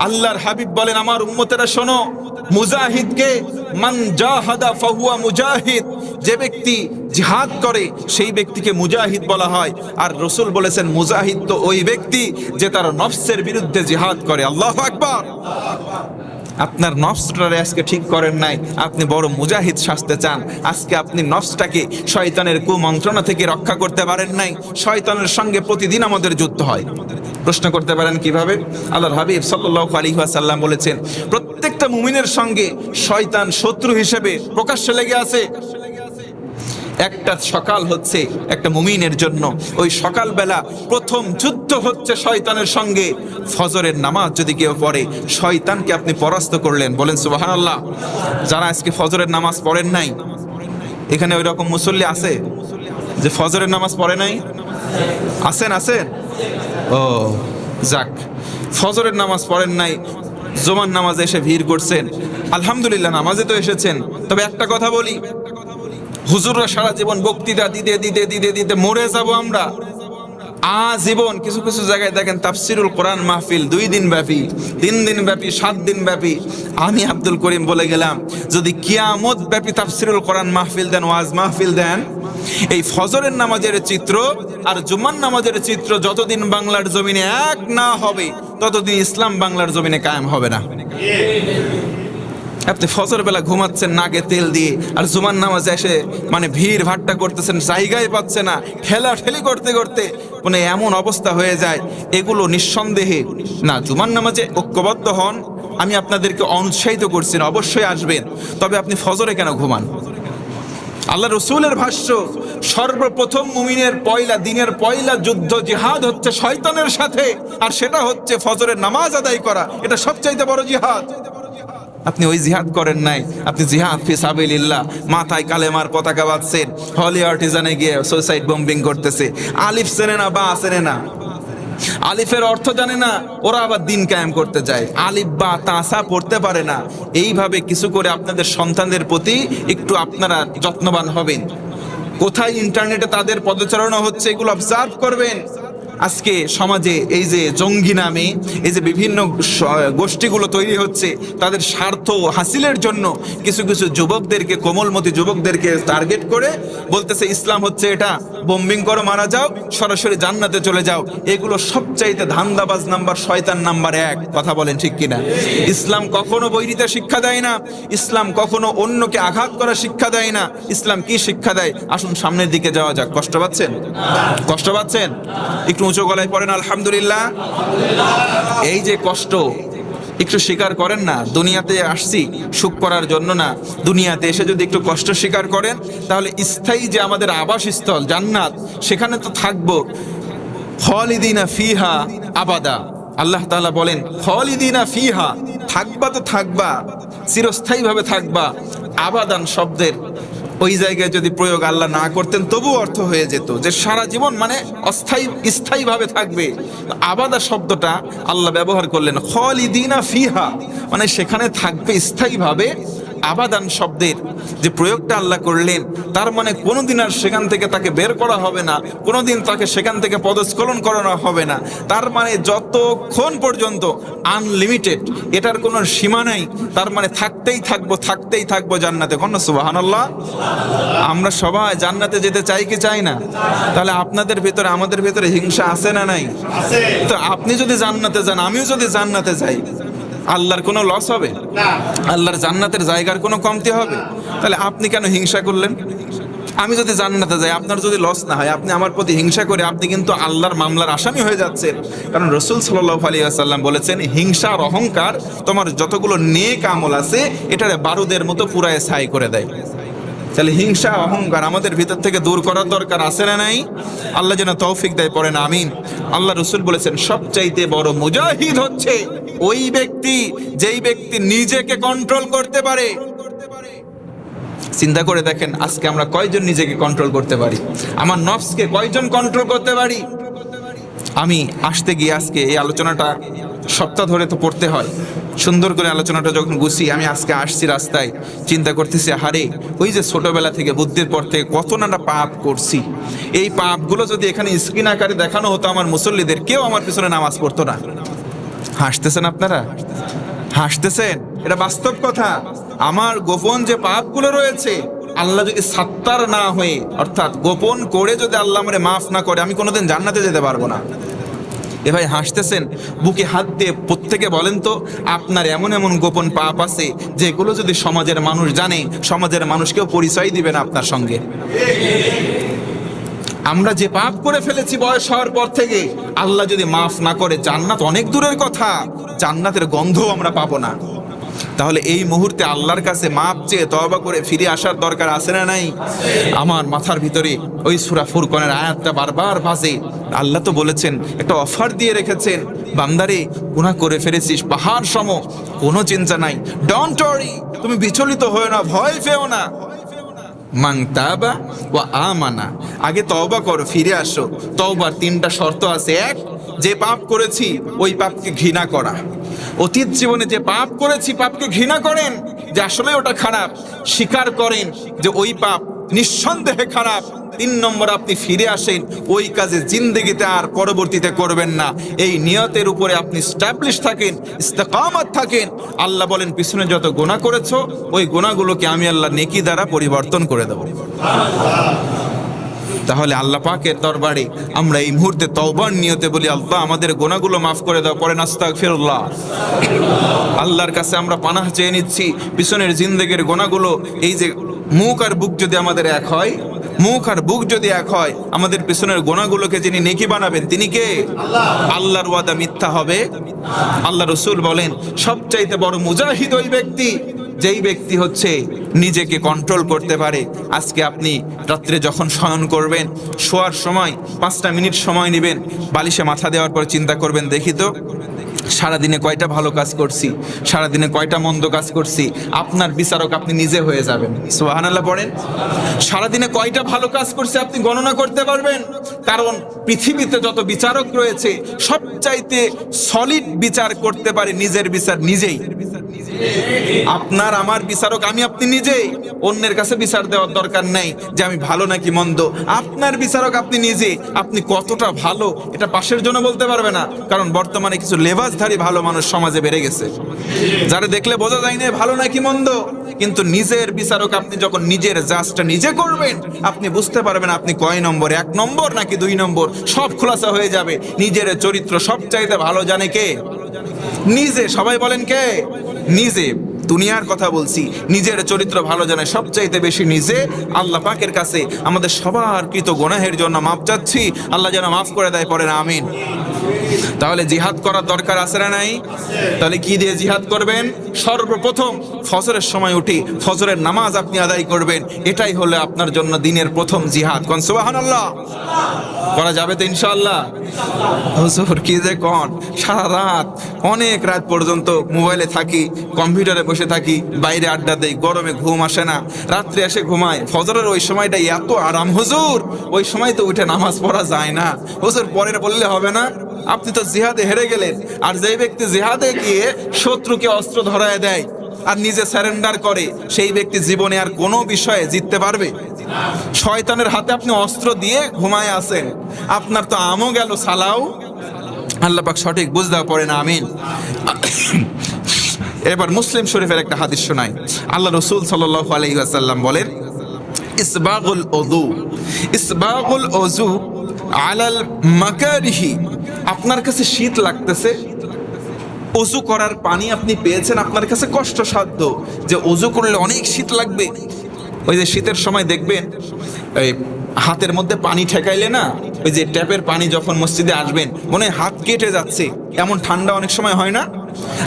আল্লাহর হাবিব বলেন, আমার উম্মতেরা শোনো, মুজাহিদকে মান জাহাদা ফাহুয়া মুজাহিদ। যে ব্যক্তি জিহাদ করে, সেই ব্যক্তিকে মুজাহিদ বলা হয়। আর রসুল বলেছেন, মুজাহিদ তো ওই ব্যক্তি যে তার নফসের বিরুদ্ধে জিহাদ করে। আল্লাহ আকবার। আপনার নফসটারে আজকে ঠিক করেন নাই। আপনি বড় মুজাহিদ সাজতে চান। আজকে আপনি নফসটাকে শয়তানের কুমন্ত্রণা থেকে রক্ষা করতে পারেন নাই। শয়তানের সঙ্গে প্রতিদিন আমাদের যুদ্ধ হয়। প্রশ্ন করতে পারেন কীভাবে? আল্লাহর হাবিব সাল্লাল্লাহু আলাইহি সাল্লাম বলেছেন, প্রত্যেকটা মুমিনের সঙ্গে শয়তান শত্রু হিসেবে প্রকাশ্যে লেগে আছে। একটা সকাল হচ্ছে একটা মুমিনের জন্য। ওই সকালবেলা প্রথম যুদ্ধ হচ্ছে শয়তানের সঙ্গে। ফজরের নামাজ যদি কেউ পড়ে, শয়তানকে আপনি পরাস্ত করলেন, বলেন সুবাহান আল্লাহ যারা আজকে ফজরের নামাজ পড়েন নাই, এখানে ওই রকম মুসল্লি আছে যে ফজরের নামাজ পড়ে নাই? আছেন আছেন? ও, যাক, ফজরের নামাজ পড়েন নাই জোমান নামাজে এসে ভিড় করছেন। আলহামদুলিল্লাহ, নামাজে তো এসেছেন। তবে একটা কথা বলি হুজুররা সারা জীবন বক্তৃতা দিতে দিতে দিতে দিতে মরে যাব আমরা। আজীবন কিছু কিছু জায়গায় দেখেন তাফসিরুল কোরআন মাহফিল দুই দিন ব্যাপী, তিন দিন ব্যাপী, সাত দিন ব্যাপী। আমি আব্দুল করিম বলে গেলাম, যদি কিয়ামত ব্যাপী তাফসিরুল কোরআন মাহফিল দেন, ওয়াজ মাহফিল দেন, এই ফজরের নামাজের চিত্র আর জুম্মার নামাজের চিত্র যতদিন বাংলার জমিনে এক না হবে, ততদিন ইসলাম বাংলার জমিনে কায়েম হবে না। আপনি ফজর বেলা ঘুমাচ্ছেন, নাকে তেল দিয়ে, আর জুমার নামাজ এসে মানে ভিড় ভাট্টা করতেছেন, জায়গায় পাচ্ছে না ঠেলা ঠেলি করতে করতে মানে এমন অবস্থা হয়ে যায়। এগুলো নিঃসন্দেহে না, জুমার নামাজে ঐক্যবদ্ধ হন। আমি আপনাদেরকে অনুৎসাহিত করছি না, অবশ্যই আসবেন। তবে আপনি ফজরে কেন ঘুমান? আল্লাহ রসুলের ভাষ্য, সর্বপ্রথম মুমিনের পয়লা দিনের পয়লা যুদ্ধ জিহাদ হচ্ছে শয়তানের সাথে, আর সেটা হচ্ছে ফজরের নামাজ আদায় করা। এটা সবচাইতে বড় জিহাদ। আপনি ওই জিহাদ করেন নাই। আপনি জিহাদ ফি সাবিলিল্লাহ। মাথায় কালেমার পতাকা বাঁধছেন। হলি আর্টিজানে গিয়ে সুইসাইড বম্বিং করতেছে। আলিফ চেনে না, বা চেনে না। আলিফের অর্থ জানে না, ওরা আবার দিন কায়েম করতে যায়। আলিফ বা তাসা পড়তে পারে না। এইভাবে কিছু করে আপনাদের সন্তানদের প্রতি একটু আপনারা যত্নবান হবেন। কোথায় ইন্টারনেটে তাদের পদচারণা হচ্ছে, এগুলো অবজার্ভ করবেন। আজকে সমাজে এই যে জঙ্গি নামে, এই যে বিভিন্ন গোষ্ঠীগুলো তৈরি হচ্ছে, তাদের স্বার্থ হাসিলের জন্য কিছু কিছু যুবকদেরকে, কোমলমতি যুবকদেরকে টার্গেট করে বলতেছে, ইসলাম হচ্ছে এটা বোম্বিং করো, মারা যাও, সরাসরি জান্নাতে চলে যাও। এগুলো সবচাইতে ধান্দাবাজ নাম্বার, শয়তান নাম্বার এক। কথা বলেন ঠিক কিনা? ইসলাম কখনো বৈরিতা শিক্ষা দেয় না। ইসলাম কখনো অন্যকে আঘাত করা শিক্ষা দেয় না। ইসলাম কি শিক্ষা দেয়? আসুন সামনের দিকে যাওয়া যাক। কষ্ট পাচ্ছেন? কষ্ট পাচ্ছেন? একটু উঁচু গলায় পড়েন, আলহামদুলিল্লাহ। এই যে কষ্ট, একটু স্বীকার করেন না, দুনিয়াতে আসছি, সুখ করার জন্য না। দুনিয়াতে এসে যদি একটু কষ্ট স্বীকার করেন, তাহলে স্থায়ী যে আমাদের আবাসস্থল, জান্নাত, সেখানে তো থাকব। খলিদিনা ফিহা আবাদা। আল্লাহ তাআলা বলেন, খলিদিনা ফিহা, থাকবা তো থাকবা, চিরস্থায়ীভাবে থাকবা। আবাদান শব্দের ওই জায়গায় যদি প্রয়োগ আল্লাহ না করতেন তবু অর্থ হয়ে যেত যে সারা জীবন মানে অস্থায়ী, স্থায়ীভাবে থাকবে। আবাদা শব্দটা আল্লাহ ব্যবহার করলেন, খলিদিনা ফিহা মানে সেখানে থাকবে স্থায়ীভাবে আবাদান শব্দের যে প্রয়োগটা আল্লাহ করলেন, তার মানে কোনোদিন আর সেখান থেকে তাকে বের করা হবে না, কোনোদিন তাকে সেখান থেকে পদস্খলন করানো হবে না। তার মানে যতক্ষণ পর্যন্ত আনলিমিটেড এটার কোনো সীমা নাই, তার মানে থাকতেই থাকব থাকতেই থাকব জান্নাতে। কোন সুবাহান আল্লাহ আমরা সবাই জান্নাতে যেতে চাই কি চাই না? তাহলে আপনাদের ভেতরে, আমাদের ভেতরে হিংসা আছে না নাই? তো আপনি যদি জান্নাতে যান, আমিও যদি জান্নাতে যাই আল্লাহর কোনো লস হবে? আল্লাহর জান্নাতের জায়গার কোনো কমতি হবে? তাহলে আপনি কেন হিংসা করলেন? আমি যদি জান্নাতে যাই আপনার যদি লস না হয় আপনি আমার প্রতি হিংসা করে আপনি কিন্তু আল্লাহর মামলার আসামি হয়ে যাচ্ছেন। কারণ রসুল সাল্লাহ আলী আসাল্লাম বলেছেন হিংসা আর অহংকার তোমার যতগুলো নেক আমল আছে এটারে বারুদের মতো পুরায় ছাই করে দেয়। তাহলে হিংসা, অহংকার আমাদের ভিতর থেকে দূর করার দরকার আছে না নাই? আল্লাহ যেন তৌফিক দেয়, পড়েন, আমিন। আল্লাহ রসুল বলেছেন, সবচাইতে বড় মুজাহিদ হচ্ছে ওই ব্যক্তি, যেই ব্যক্তি নিজেকে কন্ট্রোল করতে পারে। চিন্তা করে দেখেন, আজকে আমরা কয়জন নিজেকে কন্ট্রোল করতে পারি? আমার নফসকে কয়জন কন্ট্রোল করতে পারি? আমি আসতে গিয়ে আজকে এই আলোচনাটা সপ্তাহ ধরে তো পড়তে হয়। সুন্দর করে আলোচনাটা যখন গুছি আমি আজকে আসছি রাস্তায়, চিন্তা করতেছি হারে ওই যে ছোটবেলা থেকে, বুদ্ধির পর থেকে কত না পাপ করছি। এই পাপগুলো যদি এখানে স্ক্রিন আকারে দেখানো হতো আমার মুসল্লিদের, কেউ আমার পিছনে নামাজ পড়তো না। হাসতেছেন আপনারা? হাসতেছেন? এটা বাস্তব কথা। আমার গোপন যে পাপগুলো রয়েছে, আল্লাহ যদি সাত্তার না হয়ে, অর্থাৎ গোপন করে যদি আল্লাহ আমারে মাফ না করে, আমি কোনোদিন জান্নাতে যেতে পারব না। এ ভাই হাসতেছেন? বুকে হাত দিয়ে প্রত্যেকে বলেন তো, আপনার এমন এমন গোপন পাপ আছে যেগুলো যদি সমাজের মানুষ জানে, সমাজের মানুষকেও পরিচয় দিবেন আপনার সঙ্গে। আমরা যে পাপ করে ফেলেছি বয়স হওয়ার পর থেকে, আল্লাহ যদি মাফ না করে, জান্নাত অনেক দূরের কথা। জান্নাতের গন্ধও আমরা পাবো না। তাহলে এই মুহূর্তে আল্লাহর কাছে মাপ চেয়ে তবা করে ফিরে আসার দরকার আছে না নাই? আমার মাথার ভিতরে ওই সুরা ফুরকনের আয়াতটা বারবার বাজে। আল্লাহ তো বলেছেন, একটা অফার দিয়ে রেখেছেন। বান্দারে, গুনাহ করে ফেলেছিস, পাহাড় সম, কোনো চিন্তা নাই। ডন্ট ওয়ারি তুমি বিচলিত হয়ে না, ভয় পেও না। মাং তাবা ও আমানা। আগে তওবা করো, ফিরে আসো। তওবার তিনটা শর্ত আছে। এক, যে পাপ করেছি, ওই পাপকে ঘৃণা করা। অতীত জীবনে যে পাপ করেছি, পাপকে ঘৃণা করেন, যে আসলে ওটা খারাপ, স্বীকার করেন যে ওই পাপ নিঃসন্দেহে খারাপ। তিন নম্বর, আপনি ফিরে আসেন, ওই কাজে জিন্দগিতে আর পরবর্তীতে করবেন না। এই নিয়তের উপরে আপনি স্ট্যাবলিশ থাকেন, ইস্তেকামাত থাকেন। আল্লাহ বলেন, পিছনে যত গোনা করেছ, ওই গোনাগুলোকে আমি আল্লাহ নেকি দ্বারা পরিবর্তন করে দেব। তাহলে আল্লাহ পাকের দরবারে আমরা এই মুহূর্তে তওবার নিয়তে বলি, আল্লাহ আমাদের গোনাগুলো মাফ করে দাও পরে নাস্তাক ফিরুল্লাহ আল্লাহর কাছে আমরা পানাহ চেয়ে নিচ্ছি, পিছনের জিন্দেগের গোনাগুলো এই যে মুখ আর বুক যদি আমাদের এক হয়, মুখ আর বুক যদি এক হয়, আমাদের পিছনের গোনাগুলোকে যিনি নেকি বানাবেন, তিনি কে? আল্লাহর ওয়াদা মিথ্যা হবে। আল্লাহ রসুল বলেন, সবচাইতে বড় মুজাহিদ ওই ব্যক্তি। যেই ব্যক্তি হচ্ছে নিজেকে কন্ট্রোল করতে পারে, আজকে আপনি রাত্রে যখন শয়ন করবেন, শোয়ার সময়, পাঁচটা মিনিট সময় নেবেন, বালিশে মাথা দেওয়ার পর চিন্তা করবেন, দেখি তো, সারাদিনে কয়টা ভালো কাজ করছি, সারাদিনে কয়টা মন্দ কাজ করছি, আপনার বিচারক আপনি নিজে হয়ে যাবেন। সোহানাল্লাহ পড়েন। সারাদিনে কয়টা ভালো কাজ করছে আপনি গণনা করতে পারবেন? কারণ পৃথিবীতে যত বিচারক রয়েছে, সবচাইতে সলিড বিচার করতে পারে নিজের বিচার নিজেই। আপনার, আমার বিচারক, আমি আপনি নিজেই। অন্যের কাছে বিচার দেওয়ার দরকার নেই যে আমি ভালো নাকি মন্দ। আপনার বিচারক, আপনি নিজে। আপনি কতটা ভালো, এটা পাশের জন্য বলতে পারবে না। কারণ বর্তমানে কিছু লেবাসধারী ভালো মানুষ সমাজে বেড়ে গেছে। যারা দেখলে বোঝা যায় না ভালো নাকি মন্দ। কিন্তু নিজের বিচারক আপনি যখন নিজের জাজটা নিজে করবেন, আপনি বুঝতে পারবেন আপনি কয় নম্বর, এক নম্বর নাকি দুই নম্বর? সব খোলাসা হয়ে যাবে। নিজের চরিত্র সব চাইতে ভালো জানে কে? নিজে। সবাই বলেন কে? নিজে। দুনিয়ার কথা বলছি, নিজের চরিত্র ভালো জানে, সবচাইতে বেশি নিজে আল্লাহ পাকের কাছে। আমাদের সবার কৃত গোনাহের জন্য মাপ চাচ্ছি, আল্লাহ যেন মাফ করে দেয় পরে না আমিন। তাহলে জিহাদ করার দরকার আছে না নাই? তাহলে কি দিয়ে জিহাদ করবেন? সর্বপ্রথম ফজরের সময় উঠি ফজরের নামাজ আপনি আদায় করবেন। এটাই হলো আপনার জন্য দিনের প্রথম জিহাদ। কোন সুবাহান আল্লাহ করা যাবে তো ইনশাআল্লাহ? হুজুর, কি যে কন? সারা রাত, অনেক রাত পর্যন্ত মোবাইলে থাকি, কম্পিউটারে বসে থাকি, বাইরে আড্ডা দেই, গরমে ঘুম আসে না, রাত্রে এসে ঘুমায় ফজরের ওই সময়টা এত আরাম, হুজুর! ওই সময় তো উঠে নামাজ পড়া যায় না। হুজুর, পরের বললে হবে না? আপনি তো জিহাদে হেরে গেলেন। আর যে ব্যক্তি জিহাদে গিয়ে শত্রুকে অস্ত্র ধরায় দেয় আর নিজে স্যারেন্ডার করে, সেই ব্যক্তি জীবনে আর কোনো বিষয়ে জিততে পারবে? শয়তানের হাতে আপনি অস্ত্র দিয়ে ঘুমায় আছেন। আপনার তো আমও গেল, সালাও। আল্লাহ পাক সঠিক বুঝতে পড়ে না, আমিন। এবার মুসলিম শরীফের একটা হাদিস শোনাই। আল্লাহ রসুল সাল্লাহ আলাইসাল্লাম বলেন, ইসবাগুল ওযু ইসবাগুল ওযু আলাল মাকারিহি। আপনার কাছে শীত লাগতেছে? অজু করার পানি আপনি পেয়েছেন? আপনার কাছে কষ্টসাধ্য যে অজু করলে অনেক শীত লাগবে। ওই যে শীতের সময় দেখবেন, এই হাতের মধ্যে পানি ঠেকাইলে না, ওই যে ট্যাপের পানি যখন মসজিদে আসবেন, মনে হাত কেটে যাচ্ছে। এমন ঠান্ডা অনেক সময় হয় না?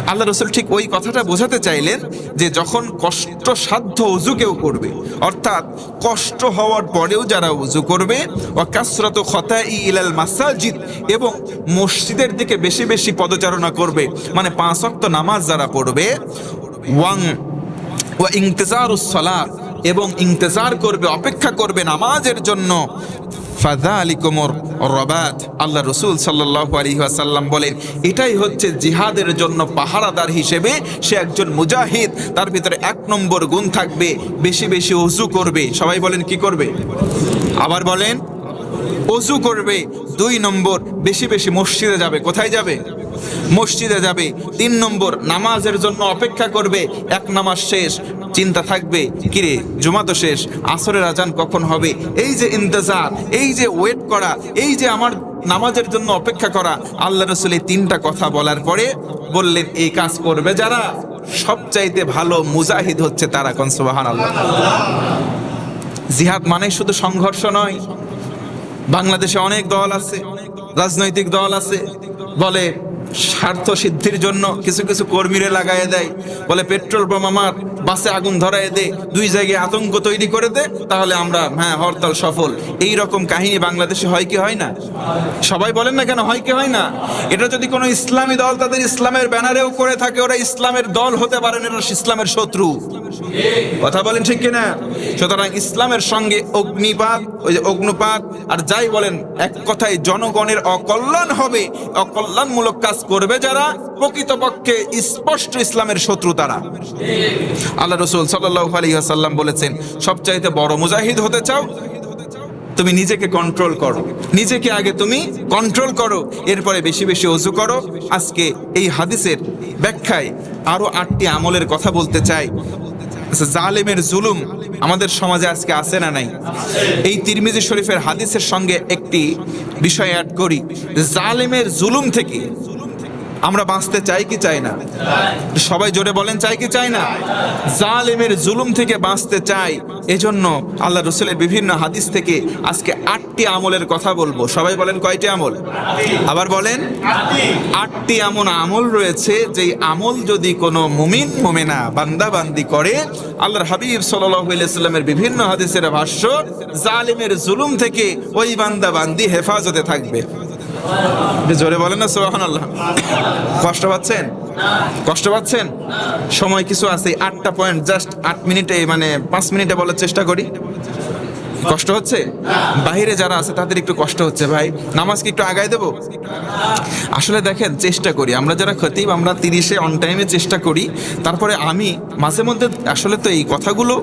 আল্লাহ রসুল ঠিক ওই কথাটা বোঝাতে চাইলেন যে যখন কষ্টসাধ্য অজু কেউ করবে, অর্থাৎ কষ্ট হওয়ার পরেও যারা উজু করবে ও কাসরত খতাই ইলাল মাসাজিদ, এবং মসজিদের দিকে বেশি বেশি পদচারণা করবে মানে পাঁচ অক্ত নামাজ যারা পড়বে, ওয়াং ও ইংতেজারুস সালাত, এবং ইংতেজার করবে, অপেক্ষা করবে নামাজের জন্য রবাত আল্লাহ রসুল সাল্লাহ বলেন, এটাই হচ্ছে জিহাদের জন্য পাহারাদার হিসেবে সে একজন মুজাহিদ, তার ভিতরে এক নম্বর গুণ থাকবে, বেশি বেশি অজু করবে। সবাই বলেন, কি করবে? আবার বলেন, অজু করবে, দুই নম্বর, বেশি বেশি মসজিদে যাবে, কোথায় যাবে? মসজিদে যাবে, তিন নম্বর নামাজের জন্য অপেক্ষা করবে, এক নামাজ শেষ, চিন্তা থাকবে, কিরে, জুমা তো শেষ, আসরের আজান কখন হবে? এই যে ইন্তজার, এই যে ওয়েট করা, এই যে আমার নামাজের জন্য অপেক্ষা করা, আল্লাহ রসুল তিনটা কথা বলার পরে বললেন, এই কাজ করবে যারা, সবচাইতে ভালো মুজাহিদ হচ্ছে তারা আল্লাহ জিহাদ মানে শুধু সংঘর্ষ নয়। বাংলাদেশে অনেক দল আছে, রাজনৈতিক দল আছে, বলে স্বার্থ সিদ্ধির জন্য কিছু কিছু কর্মীরে লাগায় দেয়। বলে পেট্রোল পাম্প আমার। বাসে আগুন ধরায় দে, দুই জায়গায় আতঙ্ক তৈরি করে দে, তাহলে আমরা হ্যাঁ হরতাল সফল। এই রকম কাহিনী বাংলাদেশে হয় কি, হয় না? সবাই বলেন না কেন, হয় কি, হয় না? এটা যদি কোনো ইসলামী দল তাদের ইসলামের ব্যানারেও করে থাকে, ওরা ইসলামের দল হতে পারেন এরা ইসলামের শত্রু। কথা বলেন ঠিক কিনা? সুতরাং ইসলামের সঙ্গে অগ্নিপাত, ওই যে অগ্নুপাত, আর যাই বলেন, এক কথায় জনগণের অকল্যাণ হবে, অকল্যাণমূলক কাজ করবে যারা, প্রকৃতপক্ষে স্পষ্ট ইসলামের শত্রু তারা। আল্লাহ রসুল সাল্লাহ আলহিহাসাল্লাম বলেছেন সবচাইতে বড় মুজাহিদ হতে চাও তুমি নিজেকে কন্ট্রোল করো। নিজেকে আগে তুমি কন্ট্রোল করো এরপরে বেশি বেশি অজু করো। আজকে এই হাদিসের ব্যাখ্যায় আরও আটটি আমলের কথা বলতে চাই। আচ্ছা, জালেমের জুলুম আমাদের সমাজে আজকে আছে না নাই? এই তিরমিজি শরীফের হাদিসের সঙ্গে একটি বিষয় অ্যাড করি। জালেমের জুলুম থেকে আমরা বাঁচতে চাই কি চাই না? সবাই জোরে বলেন, চাই কি চাই না? জালেমের জুলুম থেকে বাঁচতে চাই, এজন্য আল্লাহ রসুলের বিভিন্ন হাদিস থেকে আজকে আটটি আমলের কথা বলব। সবাই বলেন কয়টি আমল? আবার বলেন, আটটি এমন আমল রয়েছে যে আমল যদি কোনো মুমিন, মুমিনা বান্দা বান্দি করে, আল্লাহর হাবিব সাল্লামের বিভিন্ন হাদিসের ভাষ্য, জালিমের জুলুম থেকে ওই বান্দাবান্দি হেফাজতে থাকবে। জোরে বলেন না সোহান আল্লাহ কষ্ট পাচ্ছেন? কষ্ট পাচ্ছেন? সময় কিছু আছে, আটটা পয়েন্ট জাস্ট আট মিনিটে মানে পাঁচ মিনিটে বলার চেষ্টা করি। কষ্ট হচ্ছে? বাইরে যারা আছে, তাদের একটু কষ্ট হচ্ছে ভাই। নামাজ কি একটু আগায় দেবো? আসলে দেখেন, চেষ্টা করি। আমরা যারা খতিব, আমরা তিরিশে অন টাইমে চেষ্টা করি। তারপরে আমি মাঝে মধ্যে, আসলে তো এই কথাগুলো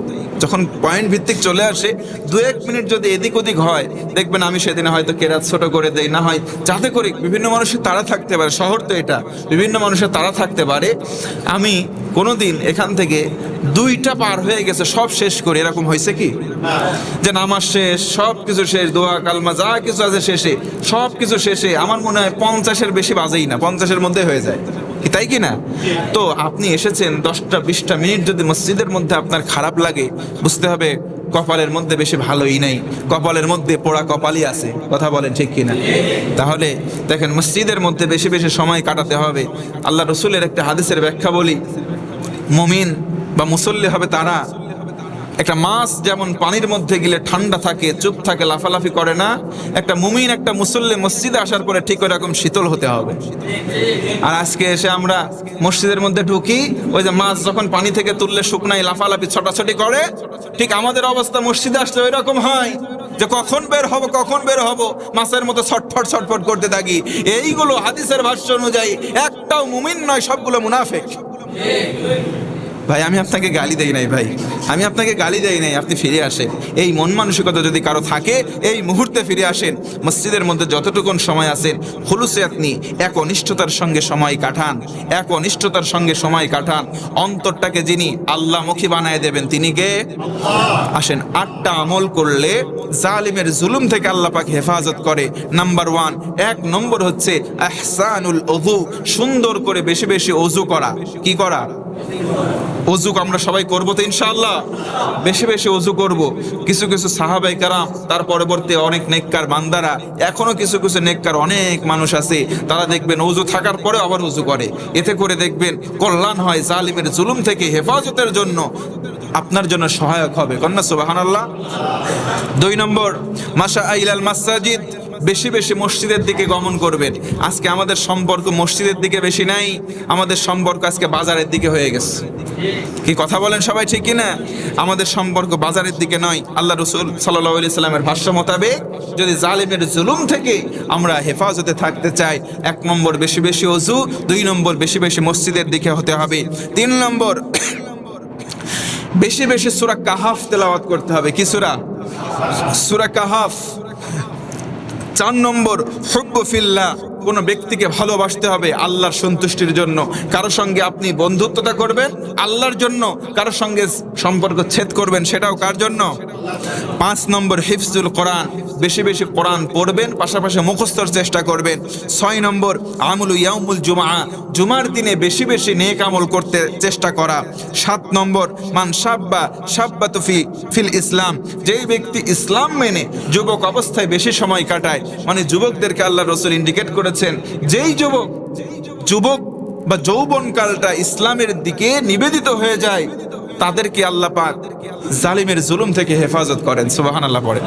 যখন পয়েন্ট ভিত্তিক চলে আসে দু এক মিনিট যদি এদিক ওদিক হয়, দেখবেন আমি সেদিনে হয়তো কেরাত ছোট করে দেই। না হয় যাতে করে বিভিন্ন মানুষের তারা থাকতে পারে, শহর তো এটা, বিভিন্ন মানুষের তারা থাকতে পারে। আমি কোনোদিন এখান থেকে দুইটা পার হয়ে গেছে, সব শেষ করে। এরকম হয়েছে কি? যে নামাজ শেষ সব কিছু শেষ, দোয়া, কালমা, যা কিছু আছে শেষে সব কিছু শেষে, আমার মনে হয় পঞ্চাশের বেশি বাজেই না, পঞ্চাশের মধ্যে হয়ে যায়। কি তাই কি না? তো আপনি এসেছেন দশটা, বিশটা মিনিট যদি মসজিদের মধ্যে আপনার খারাপ লাগে, বুঝতে হবে কপালের মধ্যে বেশি ভালোই নাই। কপালের মধ্যে পোড়া কপালই আছে, কথা বলেন ঠিক কিনা? তাহলে দেখেন, মসজিদের মধ্যে বেশি বেশি সময় কাটাতে হবে। আল্লাহ রসুলের একটা হাদিসের ব্যাখ্যা বলি, মুমিন বা মুসল্লি হবে তারা একটা মাছ যেমন পানির মধ্যে গেলে ঠান্ডা থাকে, চুপ থাকে, লাফালাফি করে না, একটা মুমিন, একটা মুসল্লি মসজিদে আসার পরে ঠিক ওইরকম শীতল হতে হবে। আর আজকে এসে আমরা মসজিদের মধ্যে ঢুকি, ওই যে মাছ যখন পানি থেকে তুললে শুকনাই লাফালাফি, ছোটাছুটি করে, ঠিক আমাদের অবস্থা মসজিদে আসলে ওই রকম হয় যে কখন বের হব, কখন বের হব, মাছের মতো ছটফট ছটফট করতে থাকি। এইগুলো হাদিসের ভাষ্য অনুযায়ী একটাও মুমিন নয়, সবগুলো মুনাফেক। ভাই, আমি আপনাকে গালি দেই নাই ভাই। আমি আপনাকে গালি দেই নাই, আপনি ফিরে আসেন। এই মন মানসিকতা যদি কারও থাকে, এই মুহূর্তে ফিরে আসেন। মসজিদের মধ্যে যতটুকুন সময় আছেন হুলুসে আপনি একনিষ্ঠতার সঙ্গে সময় কাটান। এক একনিষ্ঠতার সঙ্গে সময় কাটান। অন্তরটাকে যিনি আল্লাহমুখী বানায় দেবেন, তিনি কে? আসেন, আটটা আমল করলে জালিমের জুলুম থেকে আল্লাহ পাক হেফাজত করে। নাম্বার ওয়ান, এক নম্বর হচ্ছে আহসানুল অজু সুন্দর করে বেশি বেশি অজু করা। কি করা? অজু আমরা সবাই করব তো ইনশাআল্লাহ। বেশি বেশি অজু করব। কিছু কিছু সাহাবাই কারাম, তার পরবর্তী অনেক নেককার বান্দারা, এখনও কিছু কিছু নেককার অনেক মানুষ আছে, তারা দেখবেন অজু থাকার পরে আবার অজু করে। এতে করে দেখবেন কল্যাণ হয় জালিমের জুলুম থেকে হেফাজতের জন্য। আপনার জন্য সহায়ক হবে। কন্যা সুবাহানাল্লাহ। দুই নম্বর মাসা আইলাল মাসাজিদ বেশি বেশি মসজিদের দিকে গমন করবেন। আজকে আমাদের সম্পর্ক মসজিদের দিকে বেশি নাই, আমাদের সম্পর্ক আজকে বাজারের দিকে হয়ে গেছে। কি কথা বলেন সবাই ঠিক কিনা? আমাদের সম্পর্ক বাজারের দিকে নয়। আল্লাহ রসুল সাল্লাহ সাল্লামের ভাষ্য মোতাবেক যদি জালেমের জুলুম থেকে আমরা হেফাজতে থাকতে চাই, এক নম্বর বেশি বেশি অজু, দুই নম্বর বেশি বেশি মসজিদের দিকে হতে হবে, তিন নম্বর বেশি বেশি সুরা কাহাফ তেলাওয়াত করতে হবে। কি সুরা? সুরা কাহাফ। চার নম্বর ফিল্লা কোনো ব্যক্তিকে ভালোবাসতে হবে আল্লাহর সন্তুষ্টির জন্য। কারও সঙ্গে আপনি বন্ধুত্বতা করবেন, আল্লাহর জন্য কারও সঙ্গে সম্পর্ক ছেদ করবেন, সেটাও কার জন্য? পাঁচ নম্বর, হিফজুল কোরআন। বেশি বেশি কোরআন পড়বেন, পাশাপাশি মুখস্থর চেষ্টা করবেন। ছয় নম্বর, আমুল ইয়ামুল জুমা জুমার দিনে বেশি বেশি নেক আমল করতে চেষ্টা করা। সাত নম্বর, মান সাব্বা সাব্বা তুফি ফিল ইসলাম। যেই ব্যক্তি ইসলাম মেনে যুবক অবস্থায় বেশি সময় কাটায় মানে যুবকদেরকে আল্লাহ রসুল ইন্ডিকেট করেছেন, যেই যুবক যুবক বা যৌবনকালটা ইসলামের দিকে নিবেদিত হয়ে যায় তাদেরকে আল্লাহ পাক জালিমের জুলুম থেকে হেফাজত করেন সুবাহান আল্লাহ পড়েন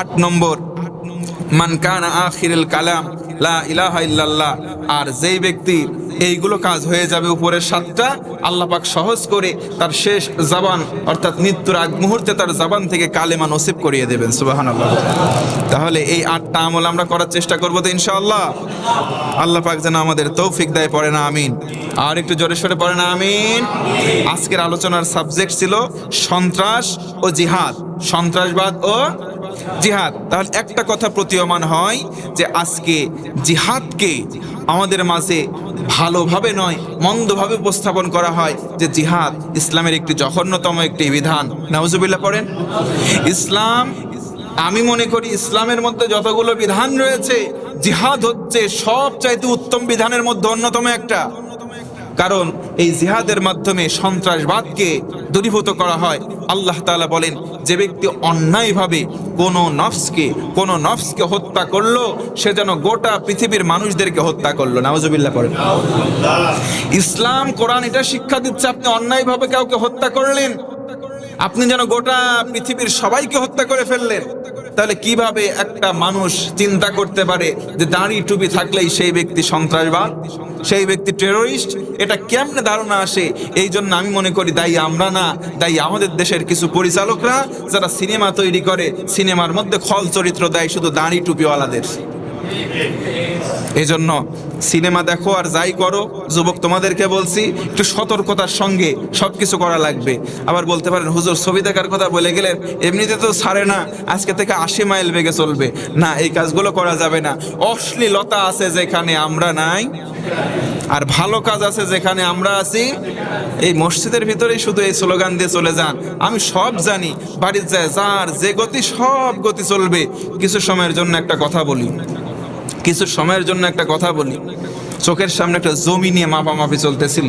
আট নম্বর, মান কানা আখিরুল কালাম, লা ইলাহা ইল্লাল্লাহ, আর যেই ব্যক্তি এইগুলো কাজ হয়ে যাবে উপরের সাতটা। আল্লাহ পাক সহজ করে তার শেষ জাবান, অর্থাৎ মৃত্যুর আগ মুহূর্তে তার জাবান থেকে কালেমা নসিব করিয়ে দেবেন সুবাহান আল্লাহ তাহলে এই আটটা আমল আমরা করার চেষ্টা করব তো ইনশাআল্লাহ। আল্লাহ পাক যেন আমাদের তৌফিক দেয় পড়ে না আমিন। আর একটু জোরে সরে পড়ে না আমিন। আজকের আলোচনার সাবজেক্ট ছিল সন্ত্রাস ও জিহাদ, সন্ত্রাসবাদ ও জিহাদ। তাহলে একটা কথা প্রতীয়মান হয় যে আজকে জিহাদকে আমাদের মাঝে ভালোভাবে নয়, মন্দভাবে উপস্থাপন করা হয় যে জিহাদ ইসলামের একটি জঘন্যতম একটি বিধান। নাউজুবিল্লাহ পড়েন? ইসলাম, আমি মনে করি ইসলামের মধ্যে যতগুলো বিধান রয়েছে, জিহাদ হচ্ছে সব চাইতে উত্তম বিধানের মধ্যে অন্যতম একটা। কারণ এই জিহাদের মাধ্যমে সন্ত্রাসবাদকে দূরীভূত করা হয়। আল্লাহ তাআলা বলেন, যে ব্যক্তি অন্যায়ভাবে কোনো নফসকে কোনো নফসকে হত্যা করল, সে যেন গোটা পৃথিবীর মানুষদেরকে হত্যা করল। নাওজুবিল্লাহ পড়েন। ইসলাম, কোরআন, এটা শিক্ষা দিচ্ছে, আপনি অন্যায়ভাবে কাউকে হত্যা করলেন, আপনি যেন গোটা পৃথিবীর সবাইকে হত্যা করে ফেললেন। তাহলে কীভাবে একটা মানুষ চিন্তা করতে পারে যে দাঁড়ি টুপি থাকলেই সেই ব্যক্তি সন্ত্রাসবাদ, সেই ব্যক্তি টেরোরিস্ট এটা কেমনে ধারণা আসে? এই জন্য আমি মনে করি দায়ী আমরা না, দায়ী আমাদের দেশের কিছু পরিচালকরা যারা সিনেমা তৈরি করে, সিনেমার মধ্যে খল চরিত্র দেয় শুধু দাঁড়ি টুপিওয়ালাদের। এই জন্য সিনেমা দেখো আর যাই করো, যুবক তোমাদেরকে বলছি, একটু সতর্কতার সঙ্গে সব কিছু করা লাগবে। আবার বলতে পারেন, হুজুর, ছবি দেখার কথা বলে গেলেন, এমনিতে তো ছাড়ে না, আজকে থেকে আশি মাইল বেগে চলবে। না, এই কাজগুলো করা যাবে না। অশ্লীলতা আছে যেখানে আমরা নাই, আর ভালো কাজ আছে যেখানে আমরা আছি। এই মসজিদের ভিতরেই শুধু এই স্লোগান দিয়ে চলে যান। আমি সব জানি, বাড়ির যায় যার যে গতি, সব গতি চলবে। কিছু সময়ের জন্য একটা কথা বলি। কিছু সময়ের জন্য একটা কথা বলি। চোখের সামনে একটা জমি নিয়ে মাপামাপি চলতেছিল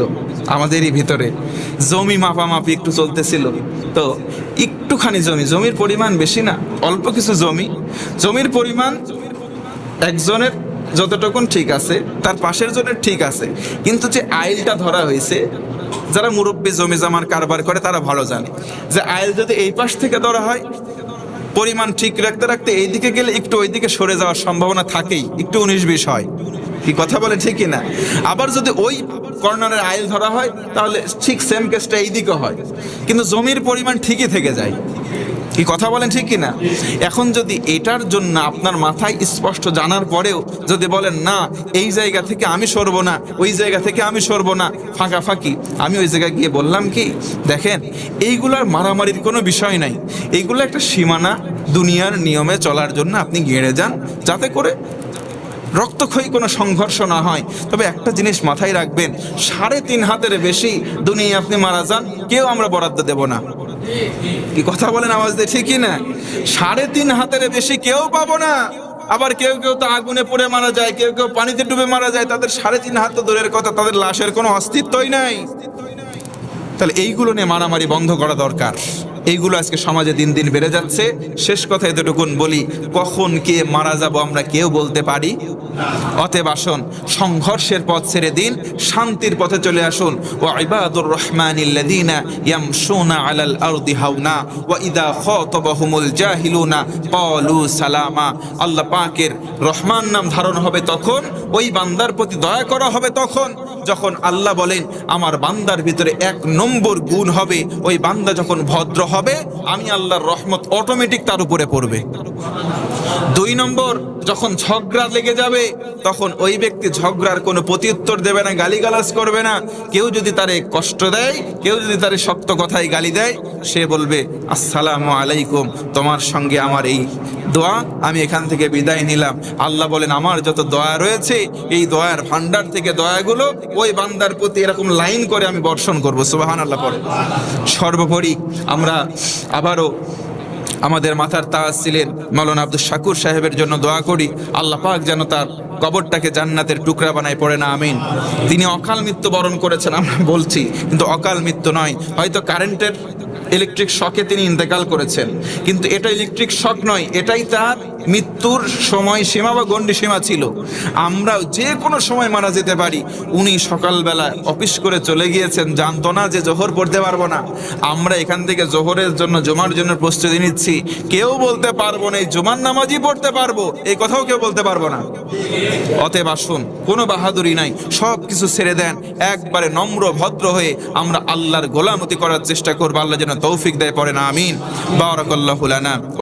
আমাদেরই ভিতরে। জমি মাপামাপি একটু চলতেছিল। তো একটুখানি জমি, জমির পরিমাণ বেশি না, অল্প কিছু জমি। জমির পরিমাণ একজনের যতটুকুন ঠিক আছে, তার পাশের জনের ঠিক আছে। কিন্তু যে আইলটা ধরা হয়েছে, যারা মুরব্বী জমি জামার কারবার করে, তারা ভালো জানে। যে আইল যদি এই পাশ থেকে ধরা হয় পরিমাণ ঠিক রাখতে রাখতে এইদিকে গেলে একটু ওইদিকে সরে যাওয়ার সম্ভাবনা থাকেই। একটু উনিশ বিশ হয়। কি কথা বলে ঠিকই না। আবার যদি ওই কর্নারের আইল ধরা হয়, তাহলে ঠিক সেম কেসটা এইদিকে হয়। কিন্তু জমির পরিমাণ ঠিকই থেকে যায়। কি কথা বলেন ঠিক কিনা? এখন যদি এটার জন্য আপনার মাথায় স্পষ্ট জানার পরেও যদি বলেন, না, এই জায়গা থেকে আমি সরব না, ওই জায়গা থেকে আমি সরব না, ফাঁকা ফাঁকি। আমি ওই জায়গায় গিয়ে বললাম কি, দেখেন, এইগুলার মারামারির কোনো বিষয় নাই। এইগুলো একটা সীমানা দুনিয়ার নিয়মে চলার জন্য আপনি গেড়ে যান, যাতে করে রক্তক্ষয়ী কোনো সংঘর্ষ না হয়। তবে একটা জিনিস মাথায় রাখবেন, সাড়ে তিন হাতের বেশি দুনিয়ায় আপনি মারা যান, কেউ আমরা বরাদ্দ দেব না। কি কথা বলেন আওয়াজ দিয়ে? ঠিকই না। সাড়ে তিন হাতের বেশি কেউ পাবো না। আবার কেউ কেউ তো আগুনে পড়ে মারা যায়, কেউ কেউ পানিতে ডুবে মারা যায়, তাদের সাড়ে তিন হাত তো দূরের কথা, তাদের লাশের কোনো অস্তিত্বই নাই। তাহলে এইগুলো নিয়ে মারামারি বন্ধ করা দরকার। এইগুলো আজকে সমাজে দিন দিন বেড়ে যাচ্ছে। শেষ কথা এতটুকুন বলি, কখন কে মারা যাব আমরা কেউ বলতে পারি? অতএব আসুন, সংঘর্ষের পথ ছেড়ে দিন, শান্তির পথে চলে আসুন। ও ইবাদুর রহমানিল্লাযীনা ইয়ামশুনা আলাল আরদি হাওনা, ওয়া ইদা খাতাবাহুমুল জাহিলুনা ক্বালু সালামা। আল্লাহ পাকের রহমান নাম ধারণ হবে তখন, ওই বান্দার প্রতি দয়া করা হবে তখন। যখন আল্লাহ বলেন, আমার বান্দার ভিতরে এক নম্বর গুণ হবে, ওই বান্দা যখন ভদ্র হবে আমি আল্লাহর রহমত অটোমেটিক তার উপরে পড়বে। দুই নম্বর, যখন ঝগড়া লেগে যাবে, তখন ওই ব্যক্তি ঝগড়ার কোনো প্রত্যুত্তর দেবে না, গালিগালাজ করবে না। কেউ যদি তারে কষ্ট দেয়, কেউ যদি তারে শক্ত কথায় গালি দেয়, সে বলবে, আসসালামু আলাইকুম, তোমার সঙ্গে আমার এই দোয়া আমি এখান থেকে বিদায় নিলাম। আল্লাহ বলেন, আমার যত দয়া রয়েছে, এই দয়ার ভান্ডার থেকে দয়াগুলো ওই বান্দার প্রতি এরকম লাইন করে আমি বর্ষণ করব। সুবাহান আল্লাহ পরে সর্বোপরি আমরা আবারও আমাদের মাথার তাজ ছিলেন। মৌলানা আব্দুল শাকুর সাহেবের জন্য দোয়া করি। আল্লাহ পাক যেন তার কবরটাকে জান্নাতের টুকরা বানায়, পড়ে না, আমিন। তিনি অকাল মৃত্যু বরণ করেছেন, আমরা বলছি, কিন্তু অকাল মৃত্যু নয়। হয়তো কারেন্টের ইলেকট্রিক শকে তিনি ইন্তেকাল করেছেন। কিন্তু এটা ইলেকট্রিক শক নয়, এটাই তার মৃত্যুর সময় সীমা বা গণ্ডি সীমা ছিল। আমরাও যে কোনো সময় মারা যেতে পারি। উনি সকালবেলা অফিস করে চলে গিয়েছেন। জানতো না যে জোহর পড়তে পারব না। আমরা এখান থেকে জোহরের জন্য, জমার জন্য প্রস্তুতি নিচ্ছি। কেউ বলতে পারব না, এই জুমার নামাজই পড়তে পারব। এই কথাও কেউ বলতে পারব না। অতএব আসুন, কোনো বাহাদুরি নাই। সব কিছু ছেড়ে দেন। একবারে নম্র, ভদ্র হয়ে আমরা আল্লাহর গোলামতি করার চেষ্টা করব। আল্লাহ যেন তৌফিক দেয় পড়ে না আমিন। বারাকাল্লাহু লানা।